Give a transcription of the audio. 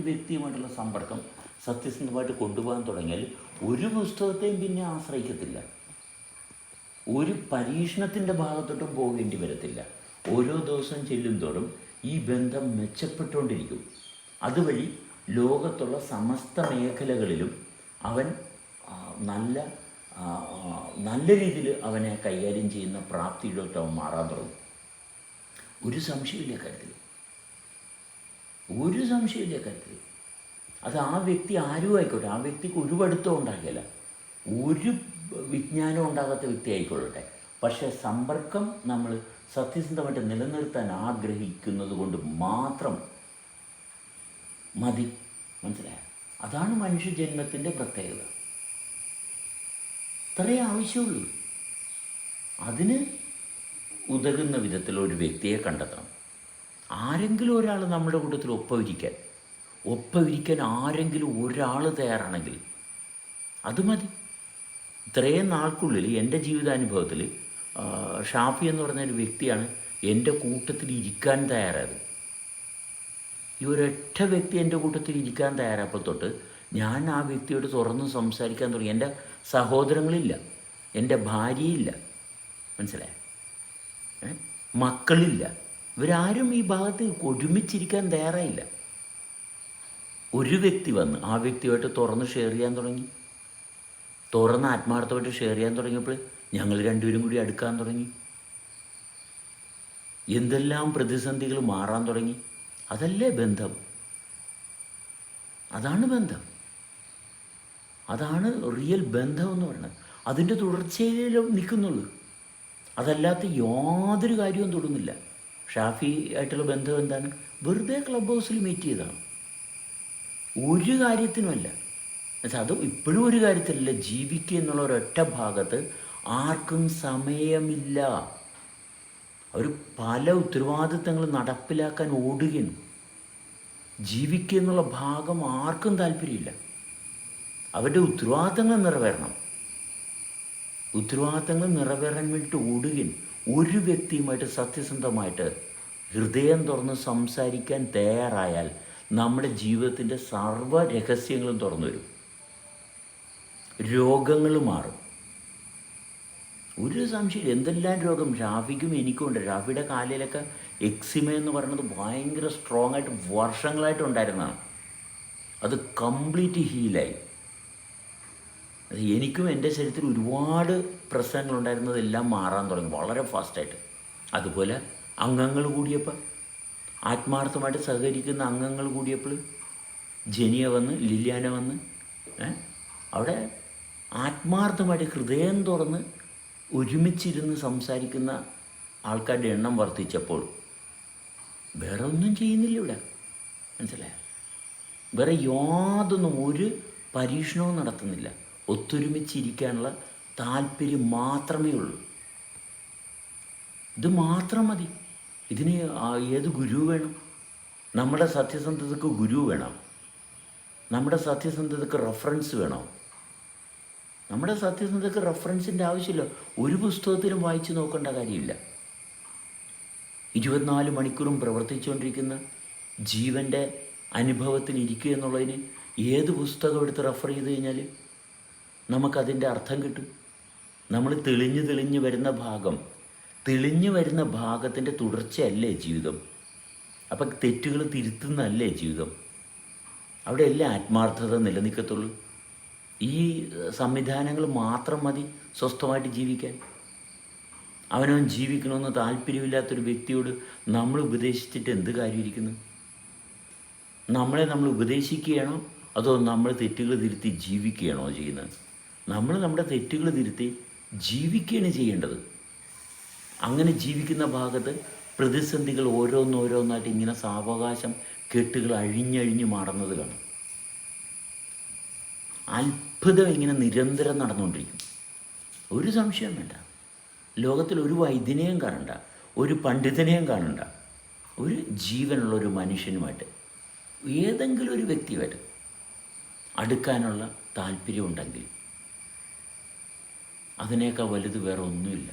വ്യക്തിയുമായിട്ടുള്ള സമ്പർക്കം സത്യസന്ധമായിട്ട് കൊണ്ടുപോകാൻ തുടങ്ങിയാൽ ഒരു പുസ്തകത്തെയും പിന്നെ ആശ്രയിക്കത്തില്ല. ഒരു പരീക്ഷണത്തിന്റെ ഭാഗത്തോട്ടും പോകേണ്ടി വരത്തില്ല. ഓരോ ദിവസം ചെല്ലുന്തോറും ഈ ബന്ധം മെച്ചപ്പെട്ടുകൊണ്ടിരിക്കും. അതുവഴി ലോകത്തുള്ള സമസ്ത മേഖലകളിലും അവൻ നല്ല നല്ല രീതിയിൽ അവനെ കൈകാര്യം ചെയ്യുന്ന പ്രാപ്തിയിലോട്ട് അവൻ മാറാൻ തുടങ്ങും. ഒരു സംശയമില്ല കാര്യത്തിൽ. ഒരു സംശയമില്ല കാര്യത്തിൽ. അത് ആ വ്യക്തി ആരും ആയിക്കോട്ടെ ആ വ്യക്തിക്ക് ഒരു പഠിത്തം ഉണ്ടാകില്ല ഒരു വിജ്ഞാനം ഉണ്ടാകാത്ത വ്യക്തി ആയിക്കൊള്ളട്ടെ. പക്ഷേ സമ്പർക്കം നമ്മൾ സത്യസന്ധമായിട്ട് നിലനിർത്താൻ ആഗ്രഹിക്കുന്നത് കൊണ്ട് മാത്രം മതി. മനസ്സിലായോ? അതാണ് മനുഷ്യജന്മത്തിന്റെ പ്രത്യേകത. ഇത്രയേ ആവശ്യമുള്ളൂ. അതിന് ഉതകുന്ന വിധത്തിലൊരു വ്യക്തിയെ കണ്ടെത്തണം. ആരെങ്കിലും ഒരാൾ നമ്മുടെ കൂട്ടത്തിൽ ഒപ്പവിരിക്കാൻ ഒപ്പവിരിക്കാൻ ആരെങ്കിലും ഒരാൾ തയ്യാറാണെങ്കിൽ അത് മതി. ഇത്രയും നാൾക്കുള്ളിൽ എന്റെ ജീവിതാനുഭവത്തിൽ ഷാഫി എന്ന് പറഞ്ഞ ഒരു വ്യക്തിയാണ് എന്റെ കൂട്ടത്തിൽ ഇരിക്കാൻ തയ്യാറായത്. ഈ ഒരൊറ്റ വ്യക്തി എന്റെ കൂട്ടത്തിൽ ഇരിക്കാൻ തയ്യാറായപ്പോൾ തൊട്ട് ഞാൻ ആ വ്യക്തിയോട് തുറന്ന് സംസാരിക്കാൻ തുടങ്ങി. എന്റെ സഹോദരങ്ങളില്ല എന്റെ ഭാര്യയില്ല മനസ്സിലായ? മക്കളില്ല. ഇവരാരും ഈ ഭാഗത്ത് ഒരുമിച്ചിരിക്കാൻ തയ്യാറായില്ല. ഒരു വ്യക്തി വന്ന് ആ വ്യക്തിയുമായിട്ട് തുറന്ന് ഷെയർ ചെയ്യാൻ തുടങ്ങി. തുറന്ന് ആത്മാർത്ഥമായിട്ട് ഷെയർ ചെയ്യാൻ തുടങ്ങിയപ്പോൾ ഞങ്ങൾ രണ്ടുപേരും കൂടി അടുക്കാൻ തുടങ്ങി. എന്തെല്ലാം പ്രതിസന്ധികൾ മാറാൻ തുടങ്ങി. അതല്ലേ ബന്ധം? അതാണ് ബന്ധം. അതാണ് റിയൽ ബന്ധം എന്ന് പറയുന്നത്. അതിന്റെ തുടർച്ചയിലും നിൽക്കുന്നുള്ളൂ. അതല്ലാത്ത യാതൊരു കാര്യവും തൊടുന്നില്ല. ഷാഫി ആയിട്ടുള്ള ബന്ധം എന്താണ്? വെറുതെ ക്ലബ് ഹൗസിൽ മീറ്റ് ചെയ്തതാണ്. ഒരു കാര്യത്തിനുമല്ല. എന്നുവെച്ചാൽ അത് ഇപ്പോഴും ഒരു കാര്യത്തിലല്ല. ജീവിക്കുക എന്നുള്ള ഒരൊറ്റ ഭാഗത്ത് ആർക്കും സമയമില്ല. അവർ പല ഉത്തരവാദിത്തങ്ങൾ നടപ്പിലാക്കാൻ ഓടുകയാണ്. ജീവിക്കുക എന്നുള്ള ഭാഗം ആർക്കും താല്പര്യമില്ല. അവരുടെ ഉത്തരവാദിത്തങ്ങൾ നിറവേറണം. ഉത്തരവാദിത്തങ്ങൾ നിറവേറാൻ വേണ്ടിയിട്ട് ഓടുകയും ഒരു വ്യക്തിയുമായിട്ട് സത്യസന്ധമായിട്ട് ഹൃദയം തുറന്ന് സംസാരിക്കാൻ തയ്യാറായാൽ നമ്മുടെ ജീവിതത്തിന്റെ സർവ രഹസ്യങ്ങളും തുറന്നു വരും രോഗങ്ങൾ മാറും. ഒരു സംശയം എന്തെല്ലാം രോഗം? രാവിക്കും എനിക്കും ഉണ്ട് ഷാഫിയുടെ കാലിലൊക്കെ എക്സിമ എന്ന് പറയുന്നത് ഭയങ്കര സ്ട്രോങ് ആയിട്ട് വർഷങ്ങളായിട്ട് ഉണ്ടായിരുന്നതാണ്. അത് കംപ്ലീറ്റ് ഹീലായി. അത് എനിക്കും എന്റെ ശരീരത്തിൽ ഒരുപാട് പ്രശ്നങ്ങളുണ്ടായിരുന്നതെല്ലാം മാറാൻ തുടങ്ങി. വളരെ ഫാസ്റ്റായിട്ട് അതുപോലെ അംഗങ്ങൾ കൂടിയപ്പോൾ ആത്മാർത്ഥമായിട്ട് സഹകരിക്കുന്ന അംഗങ്ങൾ കൂടിയപ്പോൾ ജനിയ വന്ന് ലില്യാന വന്ന് അവിടെ ആത്മാർത്ഥമായിട്ട് ഹൃദയം തുറന്ന് ഒരുമിച്ചിരുന്ന് സംസാരിക്കുന്ന ആൾക്കാരുടെ എണ്ണം വർദ്ധിച്ചപ്പോൾ വേറെ ഒന്നും ചെയ്യുന്നില്ല ഇവിടെ. മനസ്സിലായോ? വേറെ യാതൊന്നും ഒരു പരീക്ഷണവും നടത്തുന്നില്ല. ഒത്തൊരുമിച്ചിരിക്കാനുള്ള താല്പര്യം മാത്രമേ ഉള്ളൂ. ഇത് മാത്രം മതി. ഇതിന് ഏത് ഗുരു വേണം? നമ്മുടെ സത്യസന്ധതയ്ക്ക് ഗുരു വേണം. നമ്മുടെ സത്യസന്ധതയ്ക്ക് റെഫറൻസ് വേണം. നമ്മുടെ സത്യസന്ധതയ്ക്ക് റെഫറൻസിന്റെ ആവശ്യമില്ല. ഒരു പുസ്തകത്തിലും വായിച്ചു നോക്കേണ്ട കാര്യമില്ല. ഇരുപത്തിനാല് മണിക്കൂറും പ്രവർത്തിച്ചുകൊണ്ടിരിക്കുന്ന ജീവന്റെ അനുഭവത്തിൽ ഇരിക്കുക എന്നുള്ളതിന് ഏത് പുസ്തകം എടുത്ത് റെഫർ ചെയ്ത് കഴിഞ്ഞാൽ നമുക്കതിന്റെ അർത്ഥം കിട്ടും. നമ്മൾ തെളിഞ്ഞ് തെളിഞ്ഞ് വരുന്ന ഭാഗം തെളിഞ്ഞു വരുന്ന ഭാഗത്തിന്റെ തുടർച്ചയല്ലേ ജീവിതം? അപ്പം തെറ്റുകൾ തിരുത്തുന്നതല്ലേ ജീവിതം? അവിടെ അല്ലേ ആത്മാർത്ഥത നിലനിൽക്കത്തുള്ളൂ? ഈ സംവിധാനങ്ങൾ മാത്രം മതി സ്വസ്ഥമായിട്ട് ജീവിക്കാൻ. അവനവൻ ജീവിക്കണമെന്ന് താല്പര്യമില്ലാത്തൊരു വ്യക്തിയോട് നമ്മൾ ഉപദേശിച്ചിട്ട് എന്ത് കാര്യമിരിക്കുന്നു നമ്മളെ നമ്മൾ ഉപദേശിക്കുകയാണോ? അതോ നമ്മൾ തെറ്റുകൾ തിരുത്തി ജീവിക്കുകയാണോ ചെയ്യുന്നത്? നമ്മൾ നമ്മുടെ തെറ്റുകൾ തിരുത്തി ജീവിക്കുകയാണ് ചെയ്യേണ്ടത്. അങ്ങനെ ജീവിക്കുന്ന ഭാഗത്ത് പ്രതിസന്ധികൾ ഓരോന്നോരോന്നായിട്ട് ഇങ്ങനെ സാവകാശം കെട്ടുകൾ അഴിഞ്ഞഴിഞ്ഞു മാറുന്നത് കാണും. അത്ഭുതം ഇങ്ങനെ നിരന്തരം നടന്നുകൊണ്ടിരിക്കും. ഒരു സംശയം വേണ്ട. ലോകത്തിൽ ഒരു വൈദ്യനെയും കാണണ്ട ഒരു പണ്ഡിതനെയും കാണണ്ട. ഒരു ജീവനുള്ള ഒരു മനുഷ്യനുമായിട്ട് ഏതെങ്കിലും ഒരു വ്യക്തിയുമായിട്ട് അടുക്കാനുള്ള താല്പര്യമുണ്ടെങ്കിൽ അതിനേക്കാൾ വലുത് വേറെ ഒന്നുമില്ല.